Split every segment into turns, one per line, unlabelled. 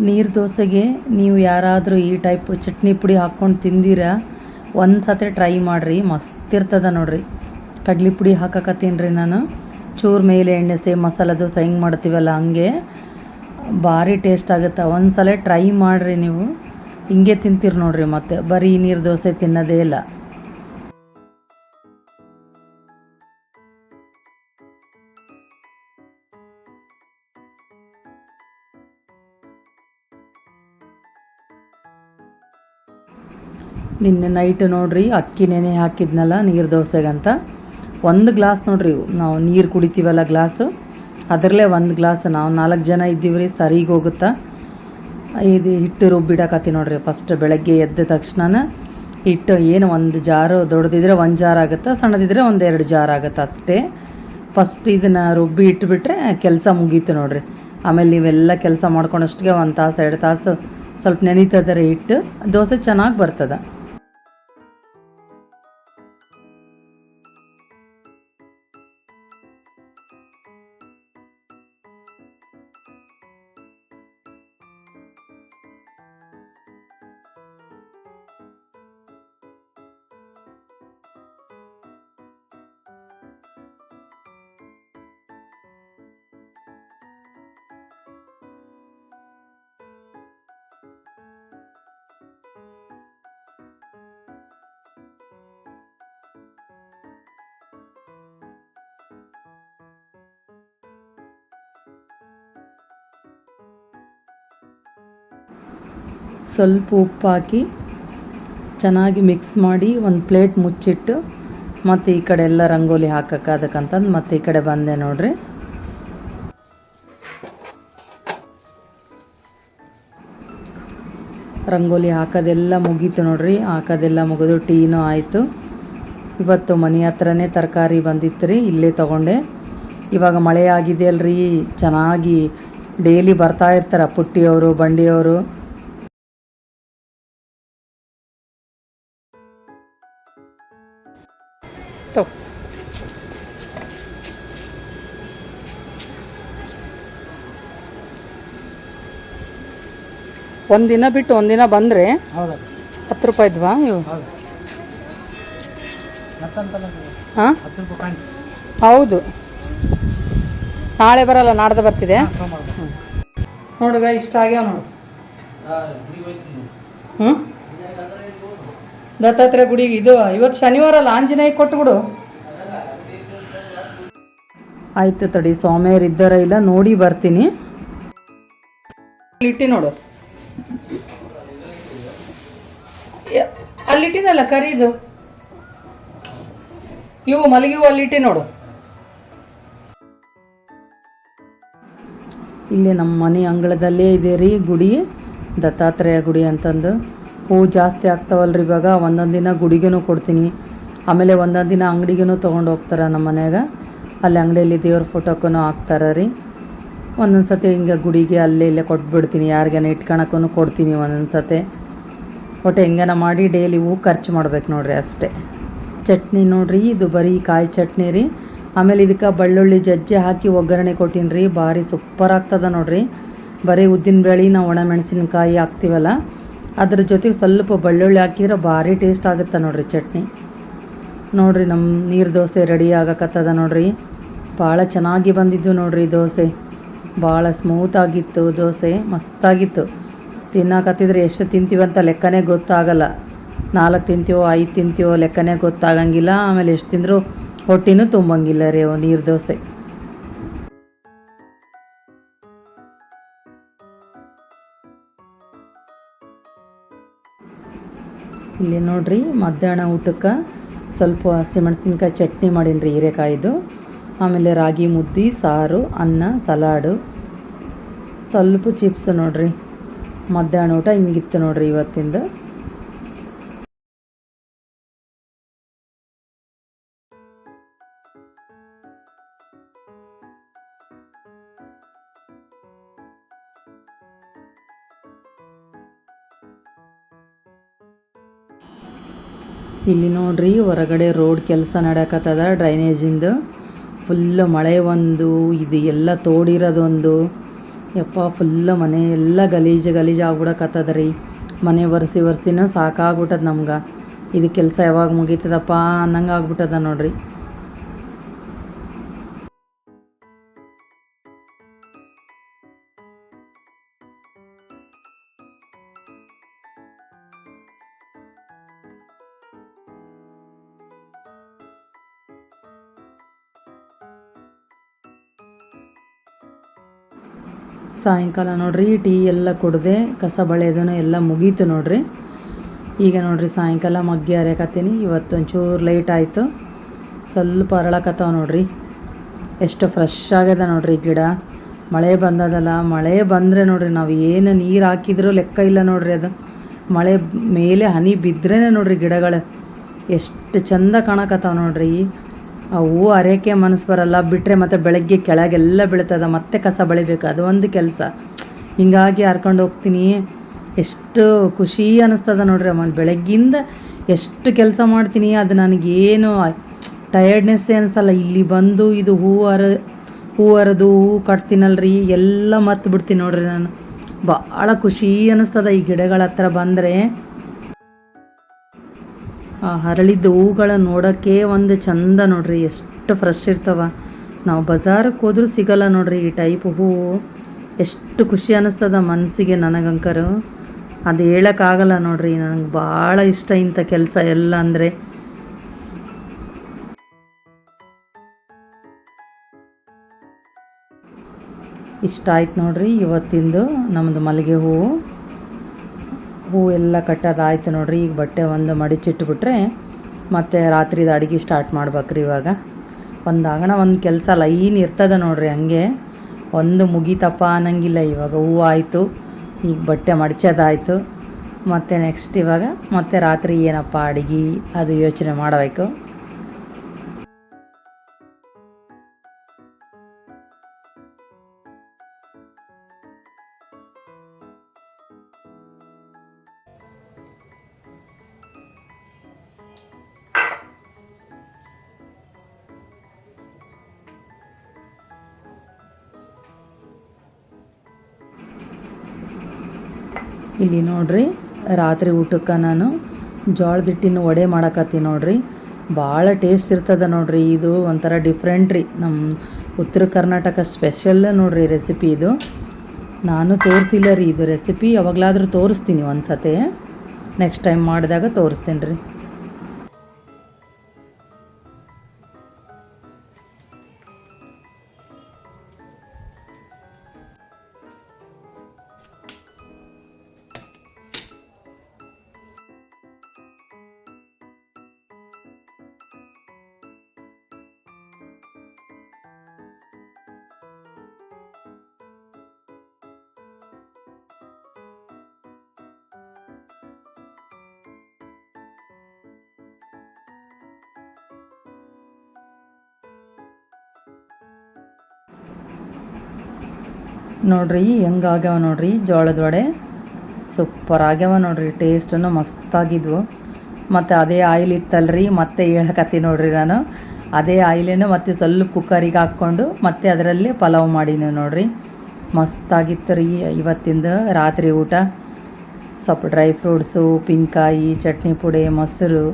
ನೀರು ದೋಸೆಗೆ ನೀವು ಯಾರಾದರೂ ಈ ಟೈಪ್ ಚಟ್ನಿ ಪುಡಿ ಹಾಕ್ಕೊಂಡು ತಿಂದಿರಾ? ಒಂದು ಸತಿ ಟ್ರೈ ಮಾಡಿರಿ, ಮಸ್ತ್ ಇರ್ತದ ನೋಡ್ರಿ. ಕಡ್ಲಿ ಪುಡಿ ಹಾಕಕತ್ತೀನಿ ರೀ ನಾನು. ಚೂರು ಮೇಲೆ ಎಣ್ಣೆ ಸೇ ಮಸಾಲೆ ದೋಸೆ ಹೆಂಗೆ ಮಾಡ್ತೀವಲ್ಲ ಹಂಗೆ. ಭಾರಿ ಟೇಸ್ಟ್ ಆಗುತ್ತೆ. ಒಂದು ಸಲ ಟ್ರೈ ಮಾಡಿರಿ ನೀವು. ಹಿಂಗೆ ತಿಂತೀರಿ ನೋಡಿರಿ ಮತ್ತೆ. ಬರೀ ನೀರು ದೋಸೆ ತಿನ್ನೋದೇ ಇಲ್ಲ. ನಿನ್ನೆ ನೈಟ್ ನೋಡ್ರಿ, ಅಕ್ಕಿ ನೆನೆ ಹಾಕಿದ್ನಲ್ಲ ನೀರು ದೋಸೆಗಂತ. ಒಂದು ಗ್ಲಾಸ್ ನೋಡ್ರಿ, ನಾವು ನೀರು ಕುಡಿತೀವಲ್ಲ ಗ್ಲಾಸು ಅದರಲ್ಲೇ ಒಂದು ಗ್ಲಾಸ್ ನಾವು ನಾಲ್ಕು ಜನ ಇದ್ದೀವಿ ರೀ ಸರಿಗೆ ಹೋಗುತ್ತಾ? ಇದು ಹಿಟ್ಟು ರುಬ್ಬಿಡಕತ್ತಿ ನೋಡ್ರಿ ಫಸ್ಟ್ ಬೆಳಗ್ಗೆ ಎದ್ದ ತಕ್ಷಣ ಹಿಟ್ಟು ಏನು ಒಂದು ಜಾರು ದೊಡ್ಡದಿದ್ರೆ ಒಂದು ಜಾರ್ ಆಗುತ್ತೆ, ಸಣ್ಣದಿದ್ರೆ ಒಂದು ಎರಡು ಜಾರ್ ಆಗುತ್ತೆ ಅಷ್ಟೇ. ಫಸ್ಟ್ ಇದನ್ನು ರುಬ್ಬಿ ಇಟ್ಬಿಟ್ರೆ ಕೆಲಸ ಮುಗೀತು ನೋಡ್ರಿ. ಆಮೇಲೆ ನೀವೆಲ್ಲ ಕೆಲಸ ಮಾಡ್ಕೊಂಡಷ್ಟಿಗೆ ಒಂದು ತಾಸು, ಎರಡು ತಾಸು ಸ್ವಲ್ಪ ನೆನೀತದರೆ ಹಿಟ್ಟು. ದೋಸೆ ಚೆನ್ನಾಗಿ ಬರ್ತದೆ. ಸ್ವಲ್ಪ ಉಪ್ಪು ಹಾಕಿ ಚೆನ್ನಾಗಿ ಮಿಕ್ಸ್ ಮಾಡಿ ಒಂದು ಪ್ಲೇಟ್ ಮುಚ್ಚಿಟ್ಟು ಮತ್ತು ಈ ಕಡೆ ಎಲ್ಲ ರಂಗೋಲಿ ಹಾಕಕ್ಕೆ ಅದಕ್ಕಂತಂದು ಮತ್ತೆ ಈ ಕಡೆ ಬಂದೆ ನೋಡ್ರಿ. ರಂಗೋಲಿ ಹಾಕೋದೆಲ್ಲ ಮುಗೀತು ನೋಡ್ರಿ. ಹಾಕೋದೆಲ್ಲ ಮುಗಿದು ಟೀನೂ ಆಯಿತು. ಇವತ್ತು ಮನೆ ಹತ್ರನೇ ತರಕಾರಿ ಬಂದಿತ್ತು ರೀ, ಇಲ್ಲೇ ತೊಗೊಂಡೆ. ಇವಾಗ ಮಳೆ ಆಗಿದೆ ಅಲ್ರಿ ಚೆನ್ನಾಗಿ ಡೇಲಿ ಬರ್ತಾ ಇರ್ತಾರೆ ಪುಟ್ಟಿಯವರು, ಬಂಡಿಯವರು. ತಗೋ. ಒಂದಿನ ಬಿಟ್ಟು ಒಂದಿನ ಬಂದರೆ
ಹೌದು.
ಹತ್ತು ರೂಪಾಯಿದ್ವಾ ಇವು
ಹೌದು. ಮತ್ತಂತಲ್ಲ
ಹಾಂ ಹೌದು. ನಾಳೆ ಬರಲ್ಲ ನಾಡ್ದು ಬರ್ತಿದೆ. ನೋಡುಗ ಇಷ್ಟ ಆಗ್ಯಾವ ನೋಡು. ಹ್ಞೂ ದತ್ತಾತ್ರೇಯ ಗುಡಿಗೆ ಇದು. ಇವತ್ತು ಶನಿವಾರ ಅಲ್ಲ ಆಂಜನೇಯ ಕೊಟ್ಬಿಡು ಆಯ್ತು ತಡಿ ಸ್ವಾಮಿಯರು ಇದ್ದಾರ ಇಲ್ಲ, ನೋಡಿ ಬರ್ತೀನಿ. ಇಟ್ಟಿ ನೋಡು. ಅಲ್ಲಿಟ್ಟಿನಲ್ಲ ಕರೀದು. ಇವು ಮಲಗಿವು, ಅಲ್ಲಿಟ್ಟಿ ನೋಡು. ಇಲ್ಲಿ ನಮ್ಮ ಮನೆ ಅಂಗಳದಲ್ಲೇ ಇದೆ ರೀ ಗುಡಿ, ದತ್ತಾತ್ರೇಯ ಗುಡಿ ಅಂತಂದು. ಹೂವು ಜಾಸ್ತಿ ಆಗ್ತಾವಲ್ರಿ ಇವಾಗ. ಒಂದೊಂದು ದಿನ ಗುಡಿಗೂ ಕೊಡ್ತೀನಿ. ಆಮೇಲೆ ಒಂದೊಂದು ದಿನ ಅಂಗಡಿಗೂ ತೊಗೊಂಡು ಹೋಗ್ತಾರೆ ನಮ್ಮ ಮನೆಯಾಗ. ಅಲ್ಲಿ ಅಂಗಡಿಯಲ್ಲಿ ದೇವ್ರ ಫೋಟೋಕ್ಕೂ ಹಾಕ್ತಾರೆ ರೀ. ಒಂದೊಂದು ಸತಿ ಹಿಂಗೆ ಗುಡಿಗೆ ಅಲ್ಲೇ ಇಲ್ಲೇ ಕೊಟ್ಬಿಡ್ತೀನಿ. ಯಾರಿಗೇನ ಇಟ್ಕೊಳಕ್ಕೂ ಕೊಡ್ತೀನಿ ಒಂದೊಂದು ಸತಿ ಒಟ್ಟು ಹೆಂಗನ ಮಾಡಿ ಡೈಲಿ ಹೂ ಖರ್ಚು ಮಾಡ್ಬೇಕು ನೋಡ್ರಿ ಅಷ್ಟೇ. ಚಟ್ನಿ ನೋಡ್ರಿ, ಇದು ಬರೀ ಕಾಯಿ ಚಟ್ನಿ ರೀ. ಆಮೇಲೆ ಇದಕ್ಕೆ ಬೆಳ್ಳುಳ್ಳಿ ಜಜ್ಜಿ ಹಾಕಿ ಒಗ್ಗರಣೆ ಕೊಟ್ಟಿನಿ ರೀ. ಭಾರಿ ಸೂಪರ್ ಆಗ್ತದ ನೋಡ್ರಿ. ಬರೀ ಉದ್ದಿನ ಬೇಳೆ ನಾವು ಒಣ ಮೆಣಸಿನ್ಕಾಯಿ ಹಾಕ್ತೀವಲ್ಲ. ಅದ್ರ ಜೊತೆಗೆ ಸ್ವಲ್ಪ ಬೆಳ್ಳುಳ್ಳಿ ಹಾಕಿದ್ರೆ ಭಾರಿ ಟೇಸ್ಟ್ ಆಗುತ್ತೆ ನೋಡ್ರಿ ಚಟ್ನಿ. ನೋಡ್ರಿ ನಮ್ಮ ನೀರು ದೋಸೆ ರೆಡಿ ಆಗಕತ್ತದ ನೋಡ್ರಿ. ಭಾಳ ಚೆನ್ನಾಗಿ ಬಂದಿದ್ದು ನೋಡ್ರಿ ದೋಸೆ. ಭಾಳ ಸ್ಮೂತ್ ಆಗಿತ್ತು ದೋಸೆ, ಮಸ್ತಾಗಿತ್ತು. ತಿನ್ನಕತ್ತಿದ್ರೆ ಎಷ್ಟು ತಿಂತೀವಿ ಅಂತ ಲೆಕ್ಕನೇ ಗೊತ್ತಾಗಲ್ಲ. ನಾಲ್ಕು ತಿಂತೀವೋ, ಐದು ತಿಂತೀವೋ ಲೆಕ್ಕನೇ ಗೊತ್ತಾಗಂಗಿಲ್ಲ. ಆಮೇಲೆ ಎಷ್ಟು ತಿಂದರೂ ಹೊಟ್ಟಿನೂ ತುಂಬಂಗಿಲ್ಲ ರೀ ಅವು ನೀರು ದೋಸೆ. ಇಲ್ಲಿ ನೋಡ್ರಿ, ಮಧ್ಯಾಹ್ನ ಊಟಕ್ಕೆ ಸ್ವಲ್ಪ ಹಸಿಮೆಣಸಿನ್ಕಾಯಿ ಚಟ್ನಿ ಮಾಡೀನಿ ರೀ ಹೀರೆಕಾಯಿದು. ಆಮೇಲೆ ರಾಗಿ ಮುದ್ದೆ, ಸಾರು, ಅನ್ನ, ಸಲಾಡು. ಸ್ವಲ್ಪ ಚಿಪ್ಸ್ ನೋಡ್ರಿ, ಮಧ್ಯಾಹ್ನ ಊಟ ಹಿಂಗಿತ್ತು ನೋಡ್ರಿ ಇವತ್ತಿಂದು. ಇಲ್ಲಿ ನೋಡ್ರಿ, ಹೊರಗಡೆ ರೋಡ್ ಕೆಲಸ ನಡೆಯಕತ್ತದ ಡ್ರೈನೇಜಿಂದು ಫುಲ್ ಮಳೆ ಒಂದು, ಇದು ಎಲ್ಲ ತೋಡಿರೋದೊಂದು. ಯಪ್ಪ ಫುಲ್ ಮನೆ ಎಲ್ಲ ಗಲೀಜು ಗಲೀಜು ಆಗ್ಬಿಡಕತ್ತದ ರೀ ಮನೆ ಒರೆಸಿ ಒರೆಸಿನ ಸಾಕಾಗ್ಬಿಟ್ಟದ ನಮ್ಗೆ. ಇದು ಕೆಲಸ ಯಾವಾಗ ಮುಗೀತದಪ್ಪ ಅನ್ನಂಗೆ ಆಗ್ಬಿಟ್ಟದ ನೋಡ್ರಿ. ಸಾಯಂಕಾಲ ನೋಡ್ರಿ, ಟೀ ಎಲ್ಲ ಕುಡ್ದೆ, ಕಸ ಬಳೆದನು ಎಲ್ಲ ಮುಗೀತು ನೋಡ್ರಿ. ಈಗ ನೋಡ್ರಿ ಸಾಯಂಕಾಲ ಮಗ್ಗಿ ಹರಿಯಕತ್ತೀನಿ ಇವತ್ತು ಒಂಚೂರು ಲೈಟ್ ಆಯಿತು. ಸ್ವಲ್ಪ ಅರಳಕತ್ತಾವ ನೋಡ್ರಿ. ಎಷ್ಟು ಫ್ರೆಶ್ ಆಗ್ಯದ ನೋಡ್ರಿ ಗಿಡ. ಮಳೆ ಬಂದದಲ್ಲ, ಮಳೆ ಬಂದರೆ ನೋಡ್ರಿ ನಾವು ಏನು ನೀರು ಹಾಕಿದ್ರೂ ಲೆಕ್ಕ ಇಲ್ಲ ನೋಡ್ರಿ ಅದು. ಮಳೆ ಮೇಲೆ ಹನಿ ಬಿದ್ರೇ ನೋಡ್ರಿ ಗಿಡಗಳು. ಎಷ್ಟು ಚಂದ ಕಾಣಕತ್ತಾವ ನೋಡ್ರಿ. ಹೂವು ಅರೆಕೆ ಮನಸ್ಸು ಬರಲ್ಲ ಬಿಟ್ಟರೆ ಮತ್ತೆ ಬೆಳಗ್ಗೆ ಕೆಳಗೆಲ್ಲ ಬೆಳೀತದ, ಮತ್ತೆ ಕಸ ಬಳಿಬೇಕು, ಅದು ಒಂದು ಕೆಲಸ. ಹಿಂಗಾಗಿ ಹರ್ಕೊಂಡು ಹೋಗ್ತೀನಿ. ಎಷ್ಟು ಖುಷಿ ಅನ್ನಿಸ್ತದ ನೋಡ್ರಿ ಅಮ್ಮ, ಬೆಳಗ್ಗಿಂದ ಎಷ್ಟು ಕೆಲಸ ಮಾಡ್ತೀನಿ, ಅದು ನನಗೇನು ಟಯರ್ಡ್ನೆಸ್ಸೇ ಅನಿಸಲ್ಲ. ಇಲ್ಲಿ ಬಂದು ಇದು ಹೂವು ಅರ ಹೂವು ಅರದು ಹೂವು ಕಟ್ತೀನಲ್ರಿ, ಎಲ್ಲ ಮತ್ತು ಬಿಡ್ತೀನಿ ನೋಡ್ರಿ ನಾನು. ಭಾಳ ಖುಷಿ ಅನ್ನಿಸ್ತದ ಈ ಗಿಡಗಳ ಹತ್ರ ಬಂದರೆ. ಆ ಹರಳಿದ್ದ ಹೂಗಳ ನೋಡೋಕ್ಕೆ ಒಂದು ಚಂದ ನೋಡ್ರಿ, ಎಷ್ಟು ಫ್ರೆಶ್ ಇರ್ತಾವ. ನಾವು ಬಜಾರಕ್ಕೆ ಹೋದ್ರೂ ಸಿಗಲ್ಲ ನೋಡ್ರಿ ಈ ಟೈಪ್ ಹೂವು ಎಷ್ಟು ಖುಷಿ ಅನ್ನಿಸ್ತದ ಮನಸ್ಸಿಗೆ ನನಗಂಕರು ಅದು ಹೇಳೋಕ್ಕಾಗಲ್ಲ ನೋಡ್ರಿ ನನಗೆ ಭಾಳ ಇಷ್ಟ ಇಂಥ ಕೆಲಸ ಎಲ್ಲ ಅಂದರೆ. ಇಷ್ಟ ಆಯ್ತು ನೋಡ್ರಿ ಇವತ್ತಿಂದು ನಮ್ಮದು ಮಲ್ಲಿಗೆ ಹೂವು ಹೂವು ಎಲ್ಲ ಕಟ್ಟೋದಾಯ್ತು ನೋಡ್ರಿ. ಈಗ ಬಟ್ಟೆ ಒಂದು ಮಡಿಚಿಟ್ಬಿಟ್ರೆ ಮತ್ತೆ ರಾತ್ರಿದ ಅಡುಗೆ ಸ್ಟಾರ್ಟ್ ಮಾಡ್ಬೇಕ್ರಿ ಇವಾಗ. ಒಂದು ಆಗಣ ಒಂದು ಕೆಲಸ ಲೈನ್ ಇರ್ತದೆ ನೋಡ್ರಿ ಹಂಗೆ. ಒಂದು ಮುಗೀತಪ್ಪ ಅನ್ನಂಗಿಲ್ಲ ಇವಾಗ. ಹೂವು ಆಯಿತು. ಈಗ ಬಟ್ಟೆ ಮಡಚೋದಾಯ್ತು. ಮತ್ತು ನೆಕ್ಸ್ಟ್ ಇವಾಗ ಮತ್ತೆ ರಾತ್ರಿ ಏನಪ್ಪ ಅಡುಗೆ? ಅದು ಯೋಚನೆ ಮಾಡಬೇಕು. ಇಲ್ಲಿ ನೋಡ್ರಿ, ರಾತ್ರಿ ಊಟಕ್ಕೆ ನಾನು ಜೋಳದ ಹಿಟ್ಟಿನ ವಡೆ ಮಾಡಕತ್ತೀನಿ ನೋಡ್ರಿ. ಭಾಳ ಟೇಸ್ಟ್ ಇರ್ತದ ನೋಡ್ರಿ ಇದು, ಒಂಥರ ಡಿಫ್ರೆಂಟ್ ರೀ. ನಮ್ಮ ಉತ್ತರ ಕರ್ನಾಟಕ ಸ್ಪೆಷಲ್ ನೋಡ್ರಿ ರೆಸಿಪಿ ಇದು. ನಾನು ತೋರಿಸಿಲ್ಲ ರೀ ಇದು ರೆಸಿಪಿ ಯಾವಾಗಲಾದರೂ ತೋರಿಸ್ತೀನಿ ಒಂದು ಸತೆ ನೆಕ್ಸ್ಟ್ ಟೈಮ್ ಮಾಡಿದಾಗ ತೋರಿಸ್ತೀನಿ ರೀ. ನೋಡ್ರಿ, ಹೆಂಗಾಗ್ಯಾವ ನೋಡ್ರಿ, ಜೋಳದ ವಡೆ ಸೂಪರ್ ಆಗ್ಯಾವ ನೋಡ್ರಿ ಟೇಸ್ಟನ್ನು ಮಸ್ತಾಗಿದ್ವು. ಮತ್ತು ಅದೇ ಆಯಿಲ್ ಇತ್ತಲ್ರಿ, ಮತ್ತೆ ಹೇಳಕತ್ತಿ ನೋಡ್ರಿ ನಾನು. ಅದೇ ಆಯಿಲೇನು ಮತ್ತೆ ಸ್ವಲ್ಪ ಕುಕ್ಕರಿಗೆ ಹಾಕ್ಕೊಂಡು ಮತ್ತೆ ಅದರಲ್ಲೇ ಪಲಾವ್ ಮಾಡೀನಿ ನೋಡ್ರಿ. ಮಸ್ತಾಗಿತ್ತು ರೀ ಇವತ್ತಿಂದ ರಾತ್ರಿ ಊಟ. ಸ್ವಲ್ಪ ಡ್ರೈ ಫ್ರೂಟ್ಸು ಉಪ್ಪಿನಕಾಯಿ, ಚಟ್ನಿ ಪುಡಿ, ಮೊಸರು,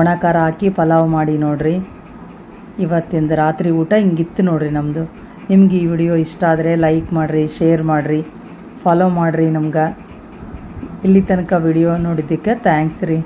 ಒಣ ಖಾರ ಹಾಕಿ ಪಲಾವ್ ಮಾಡಿ ನೋಡ್ರಿ. ಇವತ್ತಿಂದ ರಾತ್ರಿ ಊಟ ಹಿಂಗಿತ್ತು ನೋಡ್ರಿ ನಮ್ಮದು ನಿಮ್ಗೆ ಈ ವಿಡಿಯೋ ಇಷ್ಟ ಆದರೆ ಲೈಕ್ ಮಾಡಿರಿ ಶೇರ್ ಮಾಡಿರಿ ಫಾಲೋ ಮಾಡಿರಿ ನಮ್ಗೆ. ಇಲ್ಲಿ ತನಕ ವಿಡಿಯೋ ನೋಡಿದ್ದಕ್ಕೆ ಥ್ಯಾಂಕ್ಸ್ ರೀ.